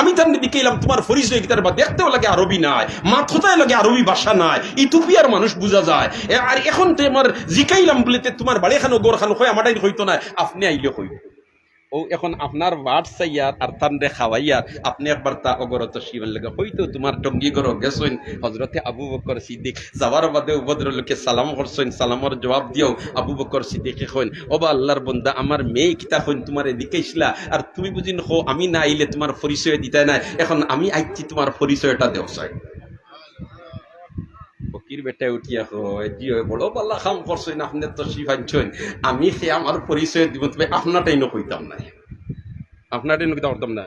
আমি তার দিকে এলাম, তোমার পরিচয় তার বা দেখতেও লাগে আরবি নাই মাথতায় লাগে আরবি ভাষা নাই ইথোপিয়ার মানুষ বোঝা যায়। আর এখন তো আমার জিকাইলাম বলে তোমার বাড়ি খানো গোর খানো হয়, আমারটাই হইতো না, আপনি আইলে হইব। ও এখন আপনার ওয়ার্ড চাইয়ার আর তান খাওয়াইয়ার আপনি একবার তা অগরত শিবেন লাগে হয়তো তোমার টঙ্গি গর গেছেন। হজরতে আবু বকর সিদ্দিক যাওয়ার বাদে ভদ্র লোকে সালাম করছেন, সালামর জবাব দিও আবু বকর সিদ্দিকে কইন ওবা আল্লাহর বন্দা, আমার মেয়ে কিতা কইন তোমার এদিকে ইসলা আর তুমি বুঝি হো আমি না আইলে তোমার পরিচয় দিতে নাই। এখন আমি আইছি তোমার পরিচয়টা দেও চাই ফকির বেটা উঠিয়া কয় জি হয় বড় পাল্লা খাম করছেন আপনি তো শিফাচ্ছেন আমি সে আমার পরিচয় দিব, তবে আপনারটাই ন কইতাম না আপনারটাই ন কইতাম পারতাম না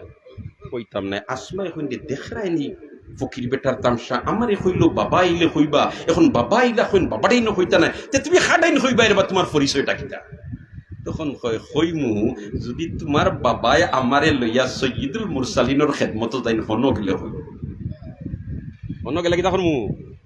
কইতাম না আসমা এখন দেখরাইনি ফকির বেটার তামসা, আমারে কইলো বাবা আইলে কইবা। এখন বাবা আইলা কইন বাবাটাই ন কইতা না তে তুমি খাটাই ন কইবা এর বা তোমার পরিচয়টা কিটা তখন কয় হইমু যদি তোমার বাবাই আমারে লইয়া সৈয়দুল মুরসালিনের খেদমত তাই হন গেলে হইব হন গেলে কিতা করমু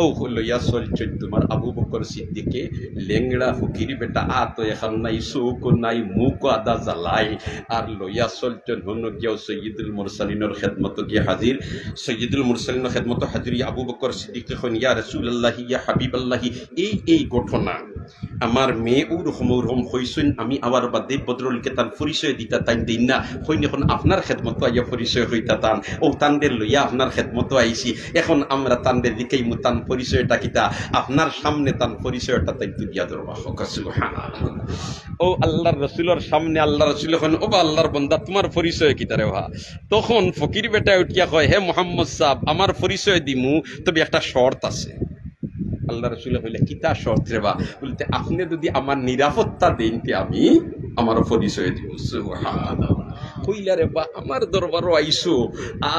ও লইয়া চলছেন তোমার আবু বকর সিদ্দিকে, লেংড়া, ফকির, বেটা আত এখন নাই, সুখ নাই, মুখ আদা জ্বালাই। আর লইয়া চলছেন হন গিয়াও সৈয়দুল মুরসালিনের খেদমত গিয়া হাজির। সৈয়দুল মুরসালিনের খেদমত হাজির আবু বকর সিদ্দিকে হন ইয়া রসুল্লাহ ইয়া হাবিব আল্লাহি এই এই ঘটনা। আমার মেয়ে ওরকম ওরকম হইসইন আমি আবার বাদে বদরুলকে তার পরিচয় দিতা তাই দিন না হইন এখন আপনার খেদমত আইয়া পরিচয় হইতা তান ও তানদের লইয়া আপনার খেদমত আইছি এখন আমরা তানদের দিকেই মুতান পরিচয়টা কিতা আপনার সামনে তান পরিচয়টা তাই তুলিয়া ধরবা ও আল্লাহর রসুলের সামনে আল্লাহ রসুল এখন ও বা আল্লাহর বন্দা তোমার পরিচয় কিতা রে ভা তখন ফকির বেটা উঠিয়া কয় হে মোহাম্মদ সাহ আমার পরিচয় দিমু তবে একটা শর্ত আছে আল্লাহ রসুল হইলে কিতা শর্ত রে বা বলতে, আপনি যদি আমার নিরাপত্তা দেন আমি আমার পরিচয় দিব সুবহানাল্লাহ। কইলা রে বা, আমার দরবারও আইসো,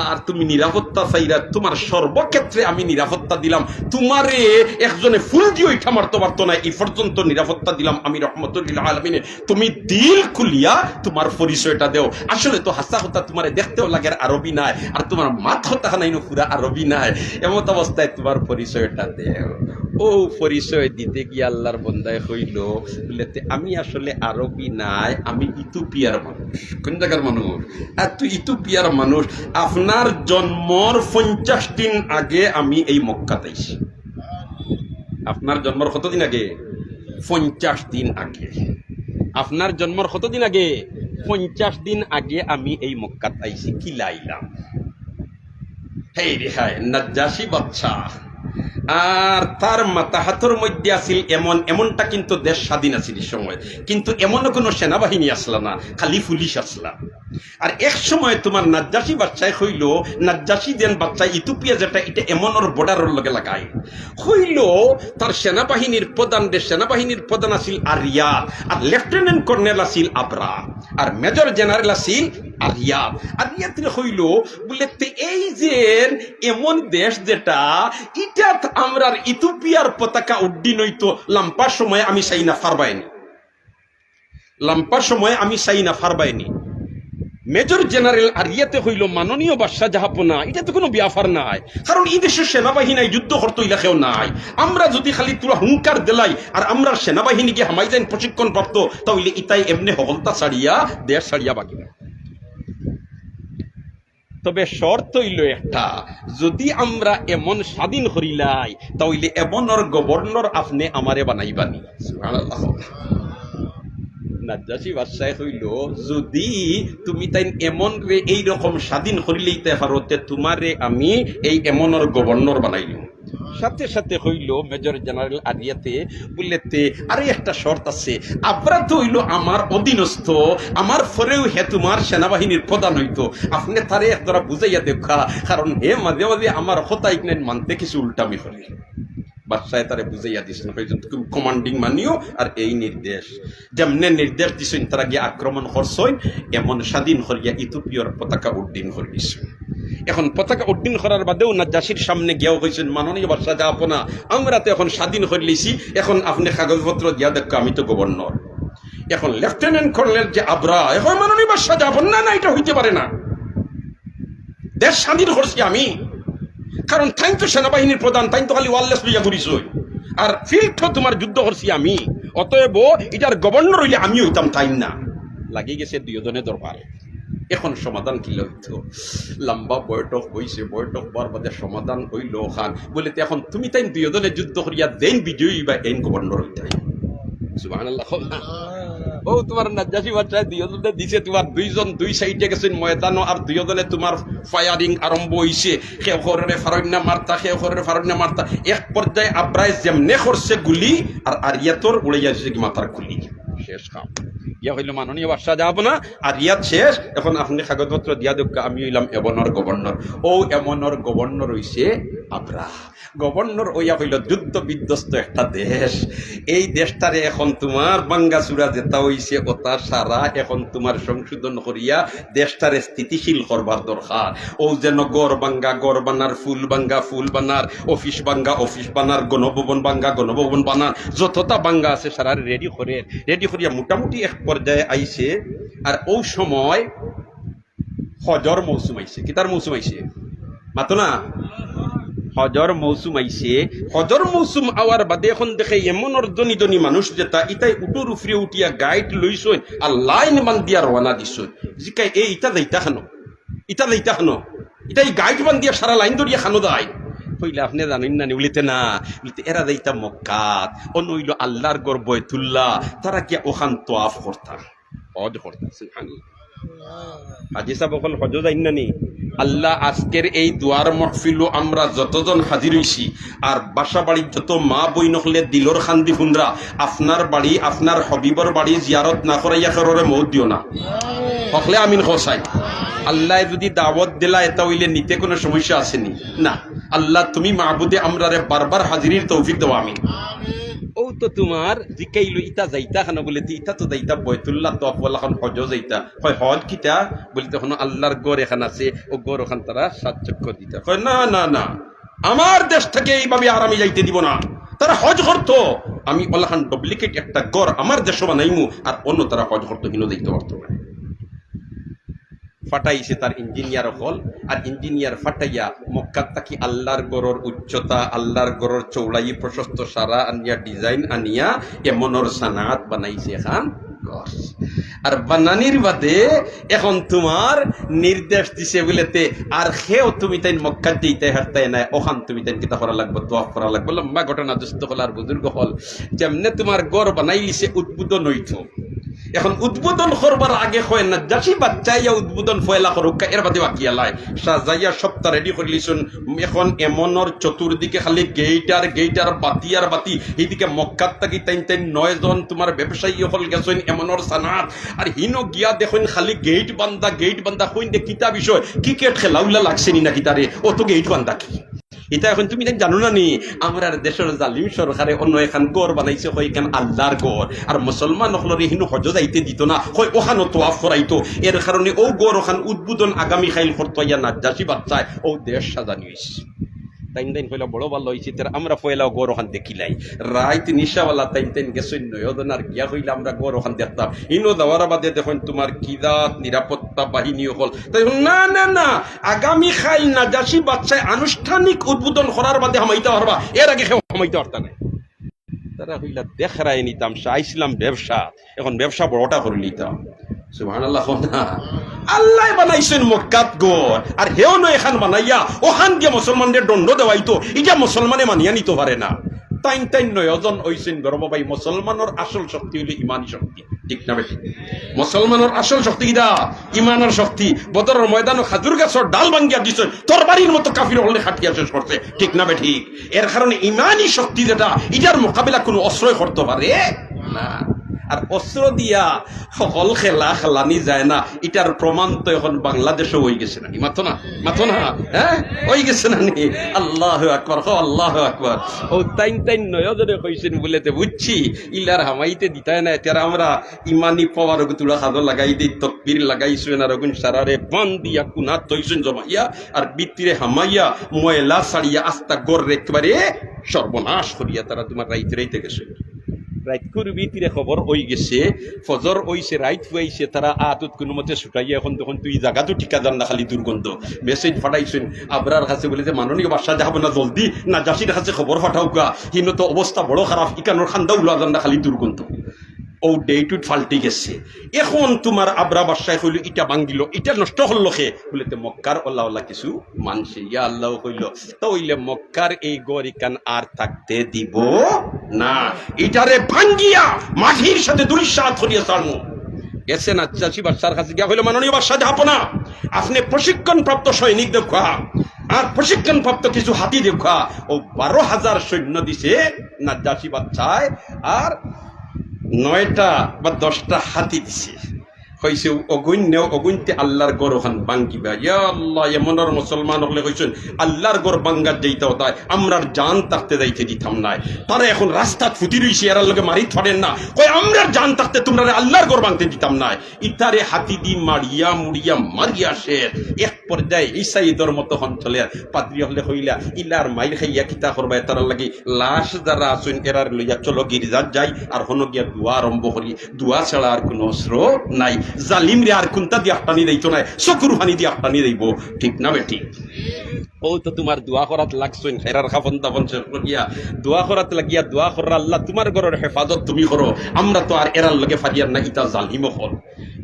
আর তুমি নিরাপত্তা চাইরা তোমার সর্বক্ষেত্রে আমি নিরাপত্তা দিলাম। তোমারে একজনে ফুল দিয়ে ওইটা মারতে পারতো না। এই পর্যন্ত নিরাপত্তা দিলাম আমি রহমতুল্লাহ আলমিনে। তুমি দিল খুলিয়া তোমার পরিচয়টা দেও। আসলে তো হাসা হতা তোমার দেখতেও লাগে আর আরবি নাই। আর তোমার মাথ হতা নাই পুরা আরবি নাই। এমত অবস্থায় তোমার পরিচয়টা দেও। ও পরিচয় দিতে গিয়ে আল্লাহর বন্দায় হইল। বলে আমি আসলে আরবি নাই, আমি ইথোপিয়ার মানুষ। কোন জায়গার মানুষ? আর তুই ইথোপিয়ার মানুষ। আপনার জন্মর পঞ্চাশ দিন আগে আমি এই মক্কাতে আইছি আপনার জন্মর কতদিন আগে? পঞ্চাশ দিন আগে। আপনার জন্মর কতদিন আগে? পঞ্চাশ দিন আগে আমি এই মক্কাত আইসি কি লাইলাম হেই রে হায়, নাজ্জাসি বাচ্চা আর তার মাতাহাতর মধ্যে আছিল এমন, এমনটা কিন্তু দেশ স্বাধীন আছিল সময়। কিন্তু এমনও কোনো সেনাবাহিনী আসলা না, খালি পুলিশ আসলা। আর এক সময় তোমার নাজ্জাসি বাচ্চায় হইল, নাজ্জাসি যেন বাচ্চা ইথোপিয়া যেটা, এটা এমনর বর্ডারের লগে লাগাই হইল, তার সেনাবাহিনীর প্রধান দেশ, সেনাবাহিনীর প্রধান আছিল আরিয়াদ আর লেফটেন্যান্ট কর্নেল আছিল আবরা আর মেজর জেনারেল আছিল আরিয়াদ হইল এই যে এমন দেশ যেটা আমরার ইথোপিয়ার পতাকা উড্ডিন হইতো আমি ফারবাইনি। আমি ফারবাইনি। মেজর জেনারেল হইল মাননীয় বাদশাহ জাহাপনা এটা তো কোনো ব্যাপার নাই। কারণ এই দেশের সেনাবাহিনী যুদ্ধ করতো ইলাকেও নাই। আমরা যদি খালি তোরা হুঙ্কার দিলাই, আর আমরা সেনাবাহিনীকে হামাই যাইন প্রশিক্ষণ প্রাপ্ত তাহলে ইতাই এমনি হগলতা ছাড়িয়া দেশ ছাড়িয়া বাকি না তবে শর্ত হইল একটা, যদি আমরা এমন স্বাধীন হরিলাই তাহলে ওর গভর্নর আপনি আমারে বানাইবানি। নাজ্জাসি বাদশাহ হইল, যদি তুমি তাই এমন রে এই রকম স্বাধীন করিলেইতে পারতে তোমারে আমি এই এমনর গভর্নর বানাইলাম। সাথে সাথে হইল মেজর জেনারেল আরিয়াতে, বুলেতে আরে একটা শর্ত আছে। আপনারা তো হইল আমার অধীনস্থ, আমার ফরেও হে তোমার সেনাবাহিনীর প্রধান হইতো। আপনি তারে একদরা বুঝাইয়া দেখা কারণ হে মাঝে মাঝে আমার হতাই মানতে কিছু উল্টামি করে বাদশাহ তারে বুঝাইয়া দিছেন হয়তো তুমি কমান্ডিং মানিও আর এই নির্দেশ। যেমনে নির্দেশ দিছেন, তারা গিয়ে আক্রমণ করছইন এমন স্বাধীন করিয়া ইথোপিয়ার পতাকা উড্ডীন করে এখন পতাকা উড্ডীন করার বাদেও নাজ্জাসির সামনে গিয়েও হয়েছেন মাননীয় বাদশাহ, যা আপনা, আমরা তো এখন স্বাধীন করে লিছি এখন আপনি কাগজপত্র দিয়া দেখো, আমি তো গভর্নর। এখন লেফটেন্যান্ট কর্নেল যে আবরা এখন মাননীয় বাদশাহ, যা আপন না না, এটা হইতে পারে না। দেশ স্বাধীন করছি আমি। কারণ তাই তো সেনাবাহিনীর প্রধান, তাই তো খালি ওয়ারলেস লইয়া ঘুরিস আর ফিল্ড তোমার যুদ্ধ করছি আমি। অতএব এটার গভর্নর হইলে আমি হইতাম তাই না? লাগি গেছে দুইজনে দরবার। এখন সমাধান কি লইতো লম্বা বৈঠক হইছে, বৈঠক হওয়ার বাদে সমাধান হইল খান। বলে এখন তুমি তাই দুইজনে যুদ্ধ করিয়া দেন বিজয়ী বা এন গভর্নর সুবহানাল্লাহ ও, তোমার নাজ্জাসি বাচ্চা, দুইজনে দিছে তোমার দুইজন, দুই সাইডে গেছেন ময়দানো আর দুইজনে তোমার ফায়ারিং আরম্ভ হইছে সে ঘরের ফারণ্যা মারতা সে ঘরের ফারণ্যা মারতা এক পর্যায়ে আব্রাইস যেমনে করছে গুলি আর আরিয়াতর উড়ে যাচ্ছে কি মাথার খুলি। শেষ কাম। ইয়া হইল মাননীয় বাদশাহ যাব না? আর ইয়াত শেষ। এখন আপনি কাগজপত্র দিয়া দেখ আমি হইলাম এমনর গভর্নর ও এমনর গভর্নর হইছে আবরা গভর্নর ওইয়া হইল যুদ্ধ বিধ্বস্ত একটা দেশ। এই দেশটারে এখন তোমার বাঙ্গা চূড়া যেটা হইছে ওটা সারা এখন তোমার সংশোধন করিয়া দেশটারে স্থিতিশীল করবার দরকার। ও যেন গড় বাঙ্গা, গড় বানার, ফুল বাঙ্গা, ফুল বানার, অফিস বাঙ্গা, অফিস বানার, গণভবন বাঙ্গা, গণভবন বানার, যতটা বাঙ্গা আছে সারা রেডি করে রেডি করিয়া মোটামুটি এক পর্যায়ে আইছে। আর ও সময় হজর মৌসুম আইছে। কিতার মৌসুম আইছে? মাতো না? হজর মৌসুম আইছে, হজর মৌসুম আওয়ার বাদে এখন দেখে এমন অর্জনী জনী মানুষ যেটা ইতাই উটোর উফরে উঠিয়া গাইড লইছই আর লাইন মান দিয়া রওনা দিছই জিকাই, এ ইটা দেইতা খানো ইটা দেইতা খানো ইটা এই গাইড মান দিয়া সারা লাইন ধরিয়া খানো দায় কইলে, আপনি জানেন না বলিতে না। বলিতে, এরা দেইতা মক্কাত অনইল আল্লাহর গর বয়তুল্লাহ তারা কি ওখান তোয়াফ করতা। হজ করতা, সুবহানাল্লাহ। হাজি সাহেব অকল হজ যাই না নি? আল্লাহ আজকের এই দুয়ার মহফিলও আমরা যতজন হাজির হইছি, আর বাসা বাড়ির যত মা বই নকলে দিলর খান্দি ফুন্দ্রা, আপনার বাড়ি, আপনার হবিবর বাড়ি জিয়ারত না করাইয়া কররে মৌত দিও না। হকলে আমিন খসাই আল্লাহ যদি দাওয়াত দিলা, এটা হইলে নিতে কোনো সমস্যা আসেনি। না, আল্লাহ তুমি মাহবুদে আমরারে বারবার হাজিরির তৌফিক দেওয়া আমিন। ও তো তোমার জিকাইলো ইটা যাইতা খানো বলে তি ইটা তো যাইতা বয়তুল্লাহ তো আপলা খান হজ যাইতা। হয় হজ কিতা? বলে তখন আল্লাহর গড় এখান আছে, ও গড় ওখান তারা সাতচক্য দিতা। কয়, না না না, আমার দেশ থেকে এইভাবে আর আমি যাইতে দিব না। তারা হজ করতো। আমি ওলাখান ডুপ্লিকেট একটা গড় আমার দেশ বানাইমু, আর অন্য তারা হজ করতো হিনো দেখতে পারতো না। ফাটাইছে তার ইঞ্জিনিয়ার হল, আর ইঞ্জিনিয়ার ফাটাইয়া মক্কাত তাকি আল্লাহর গরর উচ্চতা, আল্লাহর গরর চৌড়াই প্রশস্ত সারা আনিয়া, ডিজাইন আনিয়া এমনর সানাত বানাইছে এখান। আর বানানির বাদে এখন তোমার নির্দেশ দিছে বলেতে, আর সেও তুমি তাই মক্কাত দিতে হারতাই নাই, ওখান তুমি তাই কিতা করা লাগবে তোয়াফ করা লাগবে। লম্বা ঘটনা, দুস্থ হল আর বুজুর্গ হল। যেমনে তোমার গড় বানাইলিছে উদ্বোধন হইতো এখন উদ্বোধন করবার আগে হয় না, যাসি বাচ্চাইয়া উদ্বোধন ফয়লা করুকা এর বাদে বাকি আলাই সাজাইয়া সপ্তাহ রেডি করিলিছুন এখন এমনর চতুর্দিকে খালি গেইট আর গেইট বাতি আর বাতি। এইদিকে মক্কাত থাকি তাইন তাইন নয় জন তোমার ব্যবসায়ী হল গেছেন, এমনর সানাত। আর হিনো গিয়া দেখুন খালি গেইট বান্দা গেইট বান্দা হইন দে কিতা বিষয়। ক্রিকেট খেলা উল্লা লাগছে নি না কিতারে অত গেইট বান্দা কি? এটা এখন তুমি জানো না নি? আমার দেশের জালিম সরকারে অন্য এখান গড় বানাইছে হয় এখান আল্লাহর গড়? আর মুসলমান হলরে হিনু হজ যাইতে দিত না হয় ওখানো তোয়াফ করাইতো। এর কারণে ও গড় ওখান উদ্বোধন আগামী খাইল করতো ইয়া নাজ্জাসি বাচ্চায় ও দেশ সাজানি হইছে তাইন তাইন কইলা, বড় ভালো হয়েছে তার আমরা পয়লা গড় ওখান দেখিলাই রাইত নিশাওয়ালা তাইন তাইন গেছই নয়দন আর গিয়া হইলে আমরা গড় ওখান দেখতাম ইনো দেওয়ার বাদে দেখুন, তোমার কিদাত নিরাপত্তা বাহিনী হল? তাই না না না, আগামী খাইল নাজাসি বাচ্চায় আনুষ্ঠানিক উদ্বোধন করার বাদে হামাইতে পারবা। এর আগে কেউ হামাইতে পারতা না তারা হইলা দেখারাই নিতাম চাইছিলাম ব্যবসা, এখন ব্যবসা বড়টা করে নিতাম। আল্লাহ বানাইছেন মক্কাত গড় আর হেও নয় এখান বানাইয়া, ওখান দিয়ে মুসলমানদের দণ্ড দেওয়াইতো, ইটা মুসলমানে মানিয়া নিতে পারে না। তাইন তাইন নয়জন হইছেন গর্ববাই মুসলমানের আসল শক্তি হইল ইমানি শক্তি। ঠিক না বেঠিক মুসলমানের আসল শক্তি কিটা ইমানের শক্তি। বদরের ময়দান খাজুর গাছর ডাল ভাঙ্গিয়া দিছে তরবারির মতো কাফির হলে খাটিয়া শেষ করছে ঠিক না বেঠিক এর কারণে ইমানি শক্তি যেটা ইটার মোকাবিলা কোনো অস্ত্রই করতে পারে? না। আর অস্ত্র দিয়া সকল খেলা খেলানি যায় না। এটার প্রমাণ তো এখন বাংলাদেশও হয়ে গেছে না মাথো না? মাথো না? হ্যাঁ? হয়ে গেছে না নি আল্লাহ আকবর, হ আল্লাহ আকবর। ও তাইন তাইন নয়জনে কইছেন বলেতে, বুঝছি? ইলার হামাইতে দিতাই না এটার আমরা ইমানি পাওয়ার তুলা খাদো লাগাই দিই, তকবির লাগাইছেন আর ওগুন সারারে বান দিয়া কুনা তৈছেন জমাইয়া, আর বিত্তিরে হামাইয়া, ময়লা সারিয়া আস্তা গড় একেবারে সর্বনাশ করিয়া তারা তোমার রাইতে রাইতে গেছে। রাইত করবি তীরে খবর ওই গেছে। ফজর ওইছে রাইত ফুয়াইছে তারা আতত কোনো মতে ছুটাইয়া এখন তখন তুই জায়গাতো ঠিকা জান না, খালি দুর্গন্ধ মেসেজ ফাটাইছেন আবরার কাছে বলে যে, মাননীয় বাসা যাহাব না, জলদি না জাসির কাছে খবর ফাটাও গা হিনত অবস্থা বড় খারাপ ইকানোর খান্দা উলা যান না, খালি দুর্গন্ধ ও ডেটুত ফাল্টি গেছে। এখন তোমার আবরা বাসায় কইল ইটা ভাঙ্গিল, ইটা নষ্ট হল খে বলে তো মক্কার আল্লাহ আল্লাহ কিছু মানছে। ইয়া আল্লাহ কইল তো হইলে মক্কার এই গরিকান আর থাকতে দিব না। ইটারে ভাঙ্গিয়া মাটির সাথে দুলিশাত করিয়া ছাড়মু। গেছে না চাষি বাচ্চার কাছে গিয়া হইল মাননীয় বাসা যাব না আপনি প্রশিক্ষণ প্রাপ্ত সৈনিক দেখা আর প্রশিক্ষণ প্রাপ্ত কিছু হাতি দেখা ও বারো হাজার সৈন্য দিছে না চাষি বাচ্চায় আর নয়টা বা দশটা হাতি দিছে। কইছে, অগুণ্য অগুণ্যতে আল্লাহর গড় ওখান বাঙ্গিবা ইয়া আল্লাহ এমনর মুসলমান হলে কইছেন, আল্লাহর গড় বাঙ্গার যেইটা তাই, আমরার জান থাকতে যাইতে দিতাম নাই। তারা এখন রাস্তা ফুটি রইছে, এরার লগে মারি ধরেন না। কই আমরার জান থাকতে তোমরা আল্লাহর গড় বাংতে দিতাম নাই। ইতারে হাতি দি মারিয়া মুড়িয়া মারিয়া শের এক পর্যায়ে ইসাইদর মতো অঞ্চলে পাদ্রি হলে হইলা ইলার মাইর খাইয়া কিতা করবা? তার লাগি লাশ যারা আছেন, এরার লইয়া চলো গির্জার যাই, আর হনো গিয়া দোয়া আরম্ভ করি। দোয়া ছাড়া আর কোনো অস্ত্র নাই। জালিম রে আর কোনটা দিয়ে আটটানি দিত নাই, চকুর হানি দিয়ে আটটানি দিব। ঠিক না বেটি? ও তো তোমার দোয়া করাত লাগছেন হেরার খাফন দাফন শেষ করিয়া দোয়া করাত লাগিয়া, দোয়া করার আল্লাহ তোমার ঘরের হেফাজত তুমি করো। আমরা তো আর এরার লগে ফারিয়ার না ইতা জালিম হল।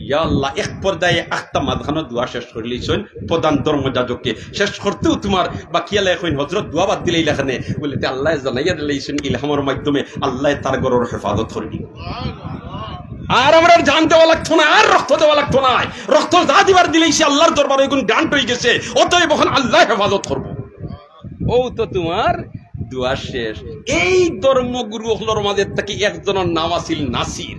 ইয়া আল্লাহ, এক পর্যায়ে আখতা মাঝখানো দোয়া শেষ করলেইছেন প্রধান ধর্মযাজককে শেষ করতেও তোমার বা কিয়ালে এখন হজরত দোয়া বাদ দিলেই লেখানে বলে আল্লাহ জানাইয়া দিলেইছেন ইলহামের মাধ্যমে আল্লাহ তার ঘরের হেফাজত করবি আর আমরা জান দেওয়া লাগতো না, আর রক্ত দেওয়া লাগতো না। রক্ত যা দিবার দিলেই সে আল্লাহর দরবারে এখন গ্রান্ট হয়ে গেছে। অতএব এখন আল্লাহ হেফাজত করব। ও তো তোমার দোয়া শেষ। এই ধর্মগুরু হলোর মাঝে থেকে একজনের নাম আছিল নাসির।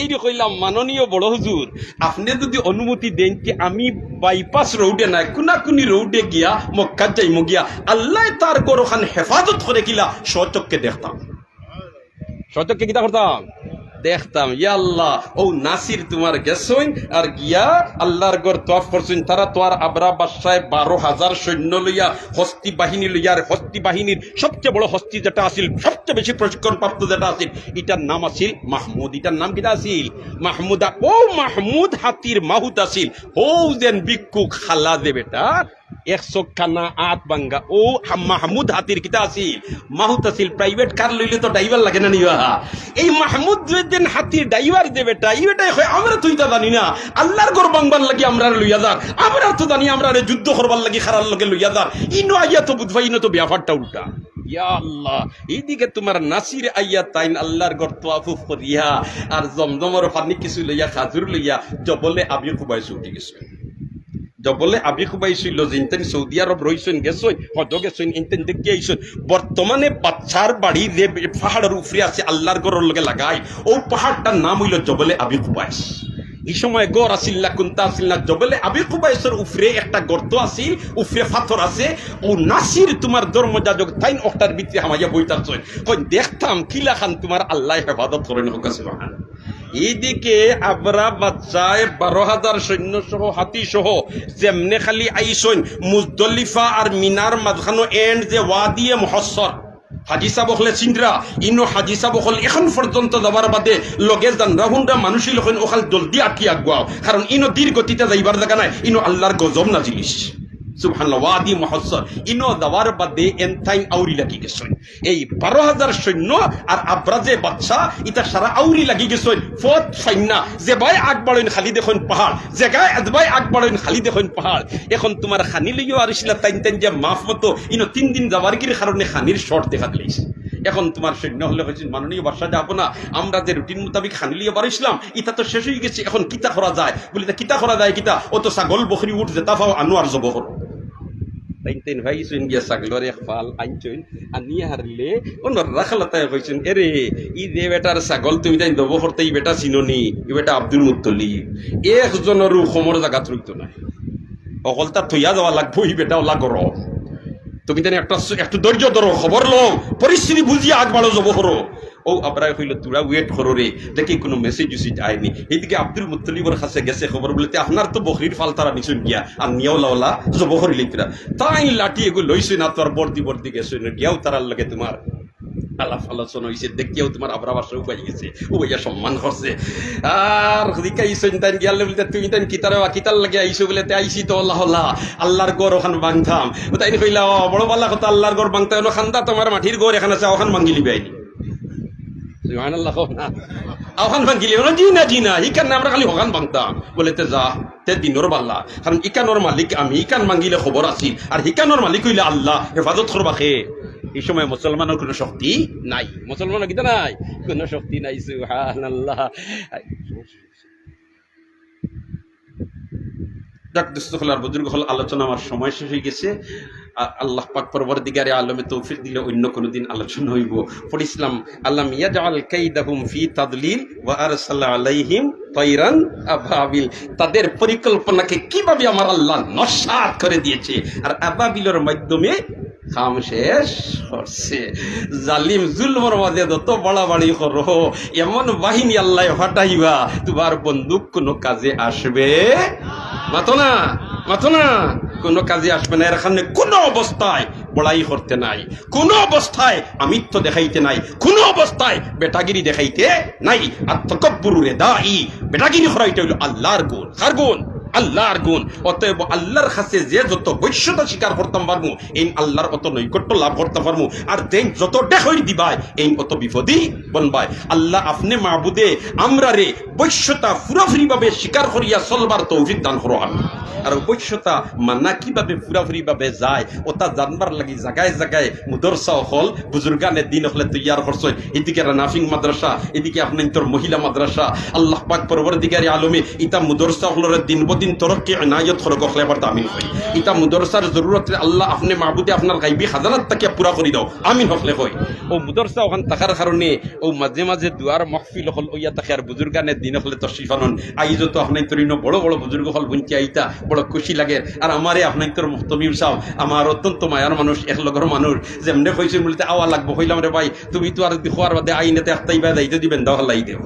এই যে কইলাম, মাননীয় বড় হুজুর, আপনি যদি অনুমতি দেন কি আমি বাইপাস রোডে নাই, কুনাকুনি রোডে গিয়া মক্কাত যাইম গিয়া, আল্লাহ তার গরখান হেফাজত করে কিলা সচককে দেখতাম। সচককে কিতা করতাম? দেখতাম ইয়া আল্লাহ, ও নাসির তোমার গেছইন, আর গিয়া আল্লাহর গর তোয়াফ করছেন তারা তো আর আবরা বাসায় বারো হাজার সৈন্য লইয়া হস্তি বাহিনী লইয়া, আর হস্তি বাহিনীর সবচেয়ে বড় হস্তি যেটা আছিল, সবচেয়ে বেশি প্রশিক্ষণ প্রাপ্ত যেটা আছিল, এটার নাম আছিল মাহমুদ। এটার নাম কিটা আছিল? মাহমুদা, ও মাহমুদ হাতির মাহুত আছিল। ও যেন বিক্ষু খালা দে বেটা। একশো খানা আট বাঙ্গা। ও মাহমুদ হাতির কিতা আছিল মাহুত আছিল প্রাইভেট কার লইলে তো ড্রাইভার লাগে না নিবা এই মাহমুদ যেদিন হাতির ড্রাইভার দে বেটা এই বেটাই হয় আমরা তুই তো জানি না। আল্লাহর গর বাংবার লাগি আমরা লইয়া যার। আমরা তো জানি আমরা যুদ্ধ করবার লাগি খারার লগে লইয়া যার। ইনো আইয়া তো বুঝবাই, ইনো তো ব্যাপারটা উল্টা। ইয়া আল্লাহ, এইদিকে তোমার নাসির আইয়া তাইন আল্লাহর গর তোয়াফুফ করিয়া, আর জমজমর পানি কিছু লইয়া, খাজুর লইয়া, জবলে আবি খুবাই ছুটি গেছে। জবলে আবি খুবাই ছিল যে ইনতেন সৌদি আরব রইছেন গেছই হজ গেছেন, ইনতেন দেখি আইছেন। বর্তমানে বাচ্চার বাড়ি যে পাহাড়ের উপরে আছে, আল্লাহর গড়ের লগে লাগাই, ও পাহাড়টার নাম হইল জবলে আবি খুবাইস এই সময় গড় আসিল না কোনটা আসিল না, জবলে আবি খুবাইসের উপরে একটা গর্ত আছিল, উপরে পাথর আছে, ও নাসির তোমার ধর্মযাজক তাইন অক্টার ভিতরে হামাইয়া বইতার কই, দেখতাম কিলা খান তোমার আল্লাহ হেফাজত করেন হোক সুবহান এইদিকে আবরা বাচ্চায় বারো হাজার সৈন্য সহ হাতি সহ যেমনে খালি আইসন মুজদলিফা আর মিনার মাঝখানো এন্ড যে ওয়াদিয়ে মহসর। হাজি সাহেব হলে চিন্দ্রা ইনো হাজি সাহেব হল এখন পর্যন্ত যাবার বাদে লগে জানরা হুন্ডা মানুষই লখন ওখাল জলদি আটকি আগুয়াও কারণ ইনো দীর গতিতে যাইবার জায়গা নাই, ইনো আল্লাহর গজব না সুবহানাল্লাহ, ওয়াদি ইনো বাদে আউরি লাগি এই বারো হাজার সৈন্য আর আব্রাজে ইতা সারা আউরি লাগি গেছই ফত যে খালি দেখুন পাহাড় খালি দেখুন পাহাড়। এখন তোমার খানি লইও আর তাইন তাইন যে মাফ মতো, ইনো তিন দিন যাবার গির কারণে খানির শর্ট দেখা দিলেছে এখন তোমার সৈন্য হলে হয়েছে, মাননীয় বাসা যাব না আমরা যে রুটিন মোতাবিক খানিলিয়ে বার ইসলাম ইটা তো শেষ হয়ে গেছে, এখন কিতা করা যায়? বলি কিতা করা যায় কিতা? ও তো ছাগল বকরি উঠ যেতা পাও, আনো আর জব করো। তাইন ভাইছেন গিয়া ছাগলর এক ফাল আনছেন আনিয়া হারলে অন্য রাখালাতায় কইছেন এরে ই দে বেটার ছাগল তুমি তাই দব করতে ই চিননি ই আব্দুল মুত্তলিব একজনেরও সমর জায়গা থইতো নাই অকল তার থইয়া যাওয়া লাগবো ই ওলা করো তুমি জানি একটা একটু ধৈর্য ধরো খবর লো পরিস্থিতি বুঝিয়ে আগ বাড়ো যাব ও আপনারা কইল তোরা ওয়েট করো রে দেখি কোনো মেসেজ উসেজ আয়নি এইদিকে আব্দুল মুত্তলিবর কাছে গেছে খবর বলতে আপনার তো বকরির ফাল তারা নিছুন গিয়া আর নিয়াও লাওলা জব করি লিখিরা তাই লাঠি এগুলো লইছে না তোর বর্দি বর্দি গেছে গিয়াও তারার লাগে তোমার আলাপ আলোচনা হয়েছে দেখিয়াও তোমার আবার সব পাই গেছে ও ভাইয়া সম্মান করছে আর দিকে আইসন তাই গিয়ালে বলতে তুমি তাই কিতার কিতার লাগে আইসো বলে, তে আইসি তো আল্লাহ আল্লাহ আল্লাহর গড় ওখান বাংথাম তাই কইলা বড় বাল্লা কথা আল্লাহর গড় বাংতে হলো খান্দা তোমার মাটির গড় এখানে আছে ওখান ভাঙ্গিলি কও না আওখান ভাঙ্গিলি বলো জি না আমরা খালি বলে তে যা তে দিনর বাল্লা কারণ মালিক আমি ইকান ভাঙ্গিলে খবর আছিল আর ইকানোর মালিক হইলে আল্লাহ হেফাজত করবা খে এই সময় মুসলমানের কোনো শক্তি নাই মুসলমানের কিতা নাই কোনো শক্তি নাই সুবহানাল্লাহ যাক, দোস্ত হল বুজুর্গ হল আলোচনা আমার সময় শেষ হয়ে গেছে। আল্লাহ পাক পরবর্তীকারে আলমে তৌফিক দিলে অন্য কোনো দিন আলোচনা হইব। পড়িসলাম আল্লাহ ইয়াজআল কাইদাহুম ফি তাদলিল ওয়া আরসালা আলাইহিম তাইরান আবাবিল। তাদের পরিকল্পনাকে কীভাবে আমার আল্লাহ নস্বাত করে দিয়েছে আর আবাবিলের মাধ্যমে কাম শেষ করছে। জালিম জুলমর মাঝে যত বাড়াবাড়ি করো, এমন বাহিনী আল্লাহ হটাইবা তোমার বন্দুক কোনো কাজে আসবে? মাতো না মাতো না। কোনো কাজে আসবে না। এর এখানে কোনো অবস্থায় বড়াই করতে নাই। কোনো অবস্থায় আমিত্ব দেখাইতে নাই। কোনো অবস্থায় বেটাগিরি দেখাইতে নাই। আর দা ই বেটাগিরি হরাইতে হইল আল্লাহর গুণ। কার গুণ? আল্লাহর গুণ। অতএব আল্লাহর কাছে যে যত বৈশ্যতা স্বীকার করতাম পারব, এই আল্লাহর অত নৈকট্য লাভ করতে পারব। আর দেন যত দেখাই দিবাই এই অত বিপদই বনবাই আল্লাহ আপনি মাহবুদে আমরা রে বৈশ্যতা পুরাপুরি ভাবে স্বীকার করিয়া চলবার তৌফিক দান করো আমি আর বৈশ্যতা মানা কীভাবে পুরাপুরি ভাবে যায় ওটা জানবার লাগি জাগায় জাগায় মুদরসা হল বুজুর্গানের দিন হলে তৈয়ার করছে। এদিকে রানাফিং মাদ্রাসা, এদিকে আপনার মহিলা মাদ্রাসা। আল্লাহ পাক পরবর্তীকারী আলমে, ইতা মুদরসা হলের দিন তরক্কি নায়ত হরক হলে আমিন হই। ইতা মুদরসার জরুরত আল্লাহ আপনি মাহবুদে আপনার গাইবি হাজারাত তাকে পুরা করে দাও। আমিন হকলে হই। ও মুদরসা ওখান থাকার কারণে ও মাঝে মাঝে দুয়ার মহফিল হল ওইয়া তাকে আর বুজুর্গানের দিন হলে তশিফানন আইজ তো আপনার তোর ইনো বড় বড় বুজুর্গ হল বুনতি আইতা, বড় খুশি লাগে। আর আমারে আপনার তোর মুহতমিম সাহ আমার অত্যন্ত মায়ার মানুষ এক লগর মানুষ। যেমনে কইছে বলতে আওয়া লাগবো, হইলাম রে ভাই, তুমি তো আর খোয়ার বাদে আইনেতে একটাই বাদ দিবেন দাও লাই দেও।